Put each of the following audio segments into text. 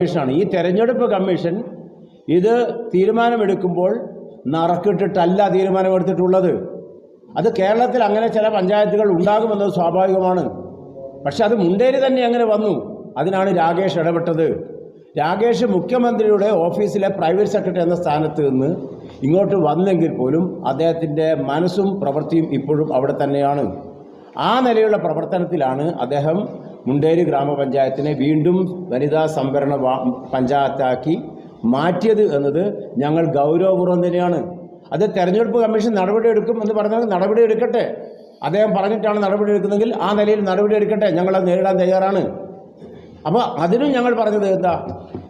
കമ്മീഷനാണ്. ഈ തെരഞ്ഞെടുപ്പ് കമ്മീഷൻ ഇത് തീരുമാനമെടുക്കുമ്പോൾ നറക്കിട്ടിട്ടല്ല തീരുമാനമെടുത്തിട്ടുള്ളത്. അത് കേരളത്തിൽ അങ്ങനെ ചില പഞ്ചായത്തുകൾ ഉണ്ടാകുമെന്നത് സ്വാഭാവികമാണ്. പക്ഷെ അത് മുണ്ടേരി തന്നെ അങ്ങനെ വന്നു. അതിനാണ് രാകേഷ് ഇടപെട്ടത്. രാകേഷ് മുഖ്യമന്ത്രിയുടെ ഓഫീസിലെ പ്രൈവറ്റ് സെക്രട്ടറി എന്ന സ്ഥാനത്ത് നിന്ന് ഇങ്ങോട്ട് വന്നെങ്കിൽ പോലും അദ്ദേഹത്തിന്റെ മനസ്സും പ്രവൃത്തിയും ഇപ്പോഴും അവിടെ തന്നെയാണ്. ആ നിലയുള്ള പ്രവർത്തനത്തിലാണ് അദ്ദേഹം മുണ്ടേരി ഗ്രാമപഞ്ചായത്തിനെ വീണ്ടും വനിതാ സംവരണ പഞ്ചായത്താക്കി മാറ്റിയത് എന്നത് ഞങ്ങൾ ഗൗരവപൂർവം തന്നെയാണ്. അത് തെരഞ്ഞെടുപ്പ് കമ്മീഷൻ നടപടിയെടുക്കും എന്ന് പറഞ്ഞാൽ നടപടിയെടുക്കട്ടെ. അദ്ദേഹം പറഞ്ഞിട്ടാണ് നടപടിയെടുക്കുന്നതെങ്കിൽ ആ നിലയിൽ നടപടിയെടുക്കട്ടെ. ഞങ്ങളത് നേരിടാൻ തയ്യാറാണ്. അപ്പോൾ അതിനും ഞങ്ങൾ പറഞ്ഞത് എന്താ?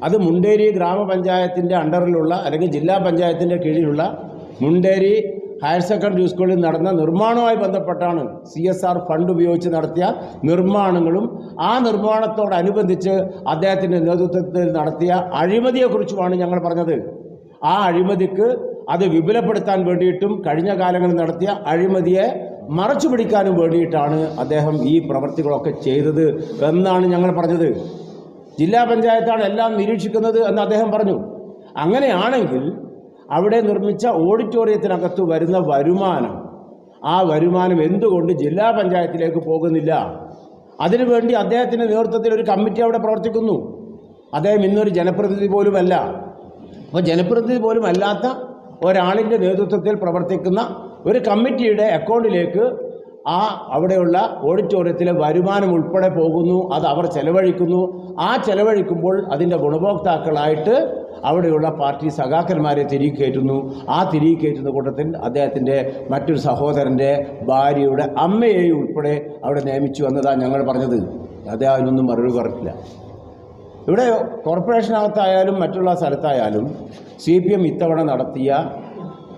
അത് മുണ്ടേരി ഗ്രാമപഞ്ചായത്തിന്റെ അണ്ടറിലുള്ള അല്ലെങ്കിൽ ജില്ലാ പഞ്ചായത്തിന്റെ കീഴിലുള്ള മുണ്ടേരി ഹയർ സെക്കൻഡറി സ്കൂളിൽ നടന്ന നിർമ്മാണവുമായി ബന്ധപ്പെട്ടാണ് സി എസ് ആർ ഫണ്ട് ഉപയോഗിച്ച് നടത്തിയ നിർമ്മാണങ്ങളും ആ നിർമ്മാണത്തോടനുബന്ധിച്ച് അദ്ദേഹത്തിന്റെ നേതൃത്വത്തിൽ നടത്തിയ അഴിമതിയെക്കുറിച്ചുമാണ് ഞങ്ങൾ പറഞ്ഞത്. ആ അഴിമതിക്ക് അത് വിപുലപ്പെടുത്താൻ വേണ്ടിയിട്ടും കഴിഞ്ഞ കാലങ്ങളിൽ നടത്തിയ അഴിമതിയെ മറച്ചു പിടിക്കാനും വേണ്ടിയിട്ടാണ് അദ്ദേഹം ഈ പ്രവൃത്തികളൊക്കെ ചെയ്തത് എന്നാണ് ഞങ്ങൾ പറഞ്ഞത്. ജില്ലാ പഞ്ചായത്താണ് എല്ലാം നിരീക്ഷിക്കുന്നത് എന്ന് അദ്ദേഹം പറഞ്ഞു. അങ്ങനെയാണെങ്കിൽ അവിടെ നിർമ്മിച്ച ഓഡിറ്റോറിയത്തിനകത്ത് വരുന്ന വരുമാനം. ആ വരുമാനം എന്തുകൊണ്ട് ജില്ലാ പഞ്ചായത്തിലേക്ക് പോകുന്നില്ല? അതിനുവേണ്ടി അദ്ദേഹത്തിന്റെ നേതൃത്വത്തിൽ ഒരു കമ്മിറ്റി അവിടെ പ്രവർത്തിക്കുന്നു. അദ്ദേഹം ഇന്നൊരു ജനപ്രതിനിധി പോലുമല്ല. അപ്പോൾ ജനപ്രതിനിധി പോലും അല്ലാത്ത ഒരാളിന്റെ നേതൃത്വത്തിൽ പ്രവർത്തിക്കുന്ന ഒരു കമ്മിറ്റിയുടെ അക്കൗണ്ടിലേക്ക് ആ അവിടെയുള്ള ഓഡിറ്റോറിയത്തിലെ വരുമാനം ഉൾപ്പെടെ പോകുന്നു അത് അവർ ചെലവഴിക്കുന്നു. ആ ചെലവഴിക്കുമ്പോൾ അതിന്റെ ഗുണഭോക്താക്കളായിട്ട് അവിടെയുള്ള പാർട്ടി സഖാക്കന്മാരെ തിരികെ കയറ്റുന്നു. ആ തിരികെ കയറ്റുന്ന കൂട്ടത്തിൽ അദ്ദേഹത്തിന്റെ മറ്റൊരു സഹോദരന്റെ ഭാര്യയുടെ അമ്മയെയും ഉൾപ്പെടെ അവിടെ നിയമിച്ചു എന്നതാണ് ഞങ്ങൾ പറഞ്ഞത്. അദ്ദേഹം അതിനൊന്നും മറുപടി പറഞ്ഞില്ല ഇവിടെ കോർപ്പറേഷനകത്തായാലും മറ്റുള്ള സ്ഥലത്തായാലും സി പി എം ഇത്തവണ നടത്തിയ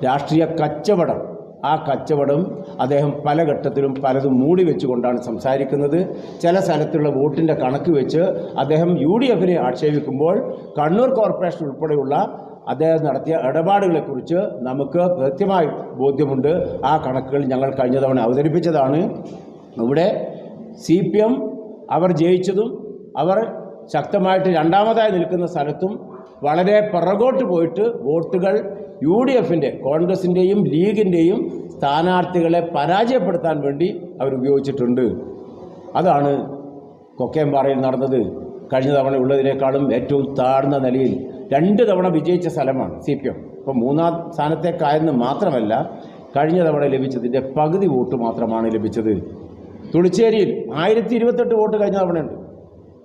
രാഷ്ട്രീയ കച്ചവടം ആ കച്ചവടം അദ്ദേഹം പല ഘട്ടത്തിലും പലതും മൂടി വെച്ചുകൊണ്ടാണ് സംസാരിക്കുന്നത്. ചില സ്ഥലത്തുള്ള വോട്ടിന്റെ കണക്ക് വെച്ച് അദ്ദേഹം യു ഡി എഫിനെ ആക്ഷേപിക്കുമ്പോൾ കണ്ണൂർ കോർപ്പറേഷൻ ഉൾപ്പെടെയുള്ള അദ്ദേഹം നടത്തിയ ഇടപാടുകളെക്കുറിച്ച് നമുക്ക് കൃത്യമായി ബോധ്യമുണ്ട്. ആ കണക്കുകൾ ഞങ്ങൾ കഴിഞ്ഞ തവണ അവതരിപ്പിച്ചതാണ്. ഇവിടെ സി പി എം അവർ ജയിച്ചതും അവർ ശക്തമായിട്ട് രണ്ടാമതായി നിൽക്കുന്ന സ്ഥലത്തും വളരെ പിറകോട്ട് പോയിട്ട് വോട്ടുകൾ യു ഡി എഫിന്റെ കോൺഗ്രസിന്റെയും ലീഗിന്റെയും സ്ഥാനാർത്ഥികളെ പരാജയപ്പെടുത്താൻ വേണ്ടി അവർ ഉപയോഗിച്ചിട്ടുണ്ട്. അതാണ് കൊക്കയമ്പാറയിൽ നടന്നത്. കഴിഞ്ഞ തവണ ഉള്ളതിനേക്കാളും ഏറ്റവും താഴ്ന്ന നിലയിൽ രണ്ട് തവണ വിജയിച്ച സ്ഥലമാണ് സി പി എം. ഇപ്പോൾ മൂന്നാം സ്ഥാനത്തേക്കായെന്ന് മാത്രമല്ല കഴിഞ്ഞ തവണ ലഭിച്ചതിന്റെ പകുതി വോട്ട് മാത്രമാണ് ലഭിച്ചത്. തുളിച്ചേരിയിൽ ആയിരത്തി ഇരുപത്തെട്ട് വോട്ട് കഴിഞ്ഞ തവണയുണ്ട്.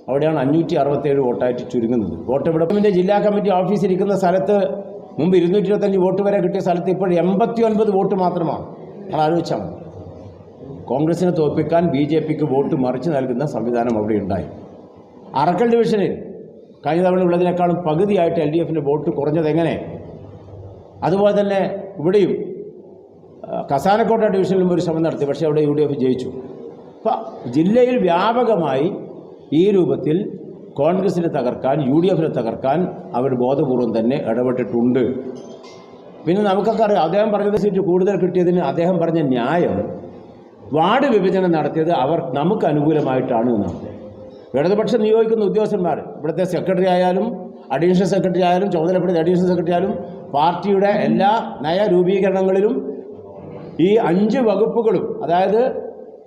അവിടെയാണ് അഞ്ഞൂറ്റി അറുപത്തേഴ് വോട്ടായിട്ട് ചുരുങ്ങുന്നത്. വോട്ട് ജില്ലാ കമ്മിറ്റി ഓഫീസിരിക്കുന്ന സ്ഥലത്ത് മുമ്പ് ഇരുന്നൂറ്റി ഇരുപത്തഞ്ച് വോട്ട് വരെ കിട്ടിയ സ്ഥലത്ത് ഇപ്പോൾ എൺപത്തി ഒൻപത് വോട്ട് മാത്രമാണ്. നമ്മൾ ആലോചിച്ചാൽ മതി. കോൺഗ്രസിനെ തോൽപ്പിക്കാൻ ബി ജെ പിക്ക് വോട്ട് മറിച്ച് നൽകുന്ന സംവിധാനം അവിടെ ഉണ്ടായി. അറക്കൽ ഡിവിഷനിൽ കഴിഞ്ഞ തവണ ഉള്ളതിനേക്കാളും പകുതിയായിട്ട് എൽ ഡി എഫിന്റെ വോട്ട് കുറഞ്ഞത് എങ്ങനെ? അതുപോലെ തന്നെ ഇവിടെയും കസാനക്കോട്ട ഡിവിഷനിലും ഒരു ശ്രമം നടത്തി. പക്ഷേ അവിടെ യു ഡി എഫ് ജയിച്ചു. അപ്പം ജില്ലയിൽ വ്യാപകമായി ഈ രൂപത്തിൽ കോൺഗ്രസിനെ തകർക്കാൻ യു ഡി എഫിനെ തകർക്കാൻ അവർ ബോധപൂർവം തന്നെ ഇടപെട്ടിട്ടുണ്ട്. പിന്നെ നമുക്കൊക്കെ അറിയാം അദ്ദേഹം പറഞ്ഞത് സീറ്റ് കൂടുതൽ കിട്ടിയതിന് അദ്ദേഹം പറഞ്ഞ ന്യായം വാർഡ് വിഭജനം നടത്തിയത് അവർ നമുക്ക് അനുകൂലമായിട്ടാണ് എന്നാണ്. ഇടതുപക്ഷം നിയോഗിക്കുന്ന ഉദ്യോഗസ്ഥന്മാർ ഇവിടുത്തെ സെക്രട്ടറി ആയാലും അഡീഷണൽ സെക്രട്ടറി ആയാലും ചുമതലപ്പെടുത്തിയ അഡീഷണൽ സെക്രട്ടറി ആയാലും പാർട്ടിയുടെ എല്ലാ നയരൂപീകരണങ്ങളിലും ഈ അഞ്ച് വകുപ്പുകളും അതായത്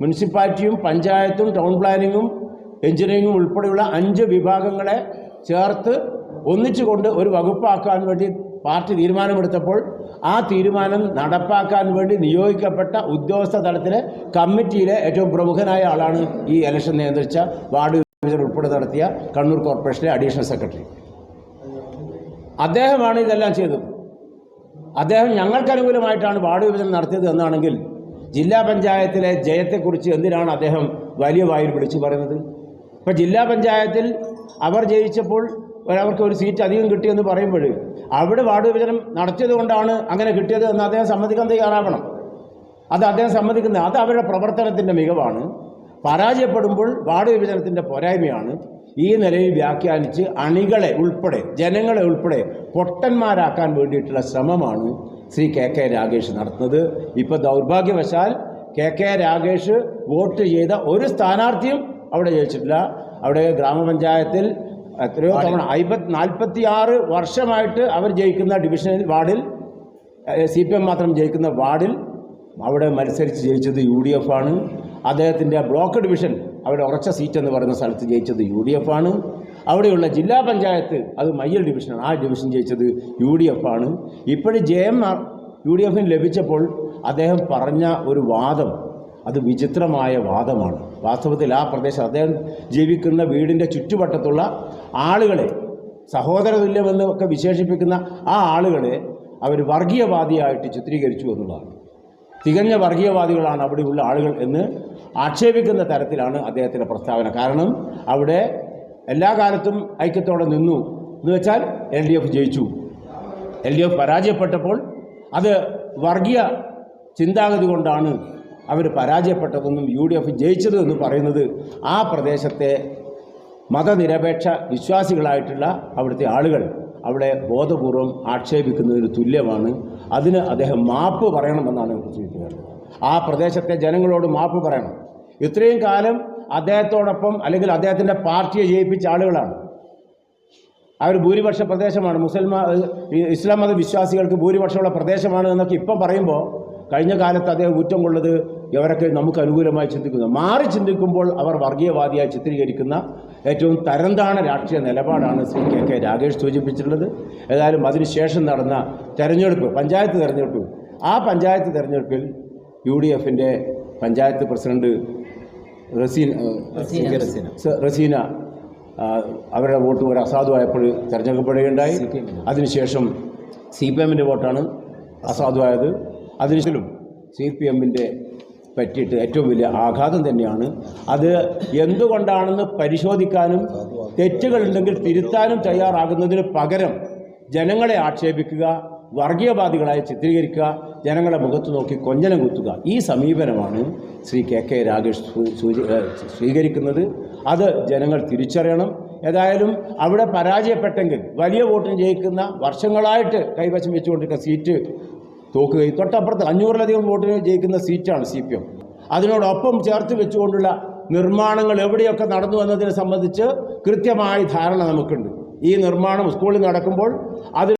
മുനിസിപ്പാലിറ്റിയും പഞ്ചായത്തും ടൗൺ പ്ലാനിങ്ങും എഞ്ചിനീയറിംഗും ഉൾപ്പെടെയുള്ള അഞ്ച് വിഭാഗങ്ങളെ ചേർത്ത് ഒന്നിച്ചുകൊണ്ട് ഒരു വകുപ്പാക്കാൻ വേണ്ടി പാർട്ടി തീരുമാനമെടുത്തപ്പോൾ ആ തീരുമാനം നടപ്പാക്കാൻ വേണ്ടി നിയോഗിക്കപ്പെട്ട ഉദ്യോഗസ്ഥ തലത്തിലെ കമ്മിറ്റിയിലെ ഏറ്റവും പ്രമുഖനായ ആളാണ് ഈ ഇലക്ഷൻ നിയന്ത്രിച്ച വാർഡ് വിഭജനം ഉൾപ്പെടെ നടത്തിയ കണ്ണൂർ കോർപ്പറേഷനിലെ അഡീഷണൽ സെക്രട്ടറി. അദ്ദേഹമാണ് ഇതെല്ലാം ചെയ്തത്. അദ്ദേഹം ഞങ്ങൾക്ക് അനുകൂലമായിട്ടാണ് വാർഡ് വിഭജനം നടത്തിയത് എന്നാണെങ്കിൽ ജില്ലാ പഞ്ചായത്തിലെ ജയത്തെക്കുറിച്ച് എന്തിനാണ് അദ്ദേഹം വലിയ വായിൽ വിളിച്ചു പറയുന്നത്? ഇപ്പം ജില്ലാ പഞ്ചായത്തിൽ അവർ ജയിച്ചപ്പോൾ അവർക്ക് ഒരു സീറ്റ് അധികം കിട്ടിയെന്ന് പറയുമ്പോൾ അവിടെ വാർഡ് വിഭജനം നടത്തിയത് കൊണ്ടാണ് അങ്ങനെ കിട്ടിയത് എന്ന് അദ്ദേഹം സമ്മതിക്കാൻ തയ്യാറാവണം. അത് അദ്ദേഹം സമ്മതിക്കുന്നത് അത് അവരുടെ പ്രവർത്തനത്തിന്റെ മികവാണ്. പരാജയപ്പെടുമ്പോൾ വാർഡ് വിഭജനത്തിന്റെ പോരായ്മയാണ്. ഈ നിലയിൽ വ്യാഖ്യാനിച്ച് അണികളെ ഉൾപ്പെടെ ജനങ്ങളെ ഉൾപ്പെടെ പൊട്ടന്മാരാക്കാൻ വേണ്ടിയിട്ടുള്ള ശ്രമമാണ് ശ്രീ കെ കെ രാഗേഷ് നടത്തുന്നത്. ഇപ്പോൾ ദൗർഭാഗ്യവശാൽ കെ കെ രാഗേഷ് വോട്ട് ചെയ്ത ഒരു സ്ഥാനാർത്ഥിയും അവിടെ ജയിച്ചിട്ടില്ല അവിടെ ഗ്രാമപഞ്ചായത്തിൽ എത്രയോ തവണ അയ്പത് നാൽപ്പത്തി ആറ് വർഷമായിട്ട് അവർ ജയിക്കുന്ന ഡിവിഷനിൽ വാർഡിൽ സി പി എം മാത്രം ജയിക്കുന്ന വാർഡിൽ അവിടെ മത്സരിച്ച് ജയിച്ചത് യു ഡി എഫ് ആണ്. അദ്ദേഹത്തിന്റെ ബ്ലോക്ക് ഡിവിഷൻ അവിടെ ഉറച്ച സീറ്റ് എന്ന് പറയുന്ന സ്ഥലത്ത് ജയിച്ചത് യു ഡി എഫ് ആണ്. അവിടെയുള്ള ജില്ലാ പഞ്ചായത്ത് അത് മയ്യൽ ഡിവിഷനാണ് ആ ഡിവിഷൻ ജയിച്ചത് യു ഡി എഫ് ആണ്. ഇപ്പോഴും ജെ ജയം യു ഡി എഫിന് ലഭിച്ചപ്പോൾ അദ്ദേഹം പറഞ്ഞ ഒരു വാദം അത് വിചിത്രമായ വാദമാണ്. വാസ്തവത്തിൽ ആ പ്രദേശം അദ്ദേഹം ജീവിക്കുന്ന വീടിന്റെ ചുറ്റുവട്ടത്തുള്ള ആളുകളെ സഹോദര തുല്യമെന്ന് ഒക്കെ വിശേഷിപ്പിക്കുന്ന ആ ആളുകളെ അവർ വർഗീയവാദിയായിട്ട് ചിത്രീകരിച്ചു എന്നുള്ളതാണ്. തികഞ്ഞ വർഗീയവാദികളാണ് അവിടെയുള്ള ആളുകൾ എന്ന് ആക്ഷേപിക്കുന്ന തരത്തിലാണ് അദ്ദേഹത്തിന്റെ പ്രസ്താവന. കാരണം അവിടെ എല്ലാ കാലത്തും ഐക്യത്തോടെ നിന്നു എന്ന് വെച്ചാൽ എൽ ഡി എഫ് ജയിച്ചു. എൽ ഡി എഫ് പരാജയപ്പെട്ടപ്പോൾ അത് വർഗീയ ചിന്താഗതി കൊണ്ടാണ് അവർ പരാജയപ്പെട്ടതെന്നും യു ഡി എഫ് ജയിച്ചത് എന്ന് പറയുന്നത് ആ പ്രദേശത്തെ മതനിരപേക്ഷ വിശ്വാസികളായിട്ടുള്ള അവിടുത്തെ ആളുകൾ അവിടെ ബോധപൂർവം ആക്ഷേപിക്കുന്നതിന് തുല്യമാണ്. അതിന് അദ്ദേഹം മാപ്പ് പറയണമെന്നാണ് ചോദിക്കുന്നത് ആ പ്രദേശത്തെ ജനങ്ങളോട് മാപ്പ് പറയണം. ഇത്രയും കാലം അദ്ദേഹത്തോടൊപ്പം അല്ലെങ്കിൽ അദ്ദേഹത്തിന്റെ പാർട്ടിയെ ജയിപ്പിച്ച ആളുകളാണ്. അവർ ഭൂരിപക്ഷ പ്രദേശമാണ്. മുസൽമാ ഇസ്ലാം മത വിശ്വാസികൾക്ക് ഭൂരിപക്ഷമുള്ള പ്രദേശമാണ് എന്നൊക്കെ ഇപ്പം പറയുമ്പോൾ കഴിഞ്ഞ കാലത്ത് അദ്ദേഹം കുറ്റം കൊള്ളത് ഇവരൊക്കെ നമുക്ക് അനുകൂലമായി ചിന്തിക്കുന്നു. മാറി ചിന്തിക്കുമ്പോൾ അവർ വർഗീയവാദിയായി ചിത്രീകരിക്കുന്ന ഏറ്റവും തരംതാണ രാഷ്ട്രീയ നിലപാടാണ് ശ്രീ കെ കെ രാഗേഷ് സൂചിപ്പിച്ചിട്ടുള്ളത്. ഏതായാലും അതിനുശേഷം നടന്ന തെരഞ്ഞെടുപ്പ് പഞ്ചായത്ത് തെരഞ്ഞെടുപ്പ് ആ പഞ്ചായത്ത് തെരഞ്ഞെടുപ്പിൽ യു ഡി എഫിന്റെ പഞ്ചായത്ത് പ്രസിഡന്റ് റസീന റസീന. അവരുടെ വോട്ട് ഒരു അസാധുവായപ്പോൾ തിരഞ്ഞെടുക്കപ്പെടുകയുണ്ടായി. അതിനുശേഷം സി പി എമ്മിന്റെ വോട്ടാണ് അസാധുവായത്. അതിനും സി പി എമ്മിന്റെ പറ്റിയിട്ട് ഏറ്റവും വലിയ ആഘാതം തന്നെയാണ്. അത് എന്തുകൊണ്ടാണെന്ന് പരിശോധിക്കാനും തെറ്റുകളുണ്ടെങ്കിൽ തിരുത്താനും തയ്യാറാകുന്നതിന് പകരം ജനങ്ങളെ ആക്ഷേപിക്കുക വർഗീയവാദികളായി ചിത്രീകരിക്കുക ജനങ്ങളെ മുഖത്ത് നോക്കി കൊഞ്ഞനം കുത്തുക. ഈ സമീപനമാണ് ശ്രീ കെ കെ രാഗേഷ് സ്വീകരിക്കുന്നത്. അത് ജനങ്ങൾ തിരിച്ചറിയണം. ഏതായാലും അവിടെ പരാജയപ്പെട്ടെങ്കിൽ വലിയ വോട്ടിന് ജയിക്കുന്ന വർഷങ്ങളായിട്ട് കൈവശം വെച്ചുകൊണ്ടിരിക്കുന്ന സീറ്റ് തോക്കുകയും തൊട്ടപ്പുറത്ത് അഞ്ഞൂറിലധികം വോട്ടിന് ജയിക്കുന്ന സീറ്റാണ് സി പി എം. അതിനോടൊപ്പം ചേർത്ത് വെച്ചുകൊണ്ടുള്ള നിർമ്മാണങ്ങൾ എവിടെയൊക്കെ നടന്നു എന്നതിനെ സംബന്ധിച്ച് കൃത്യമായ ധാരണ നമുക്കുണ്ട്. ഈ നിർമ്മാണം സ്കൂളിൽ നടക്കുമ്പോൾ അത്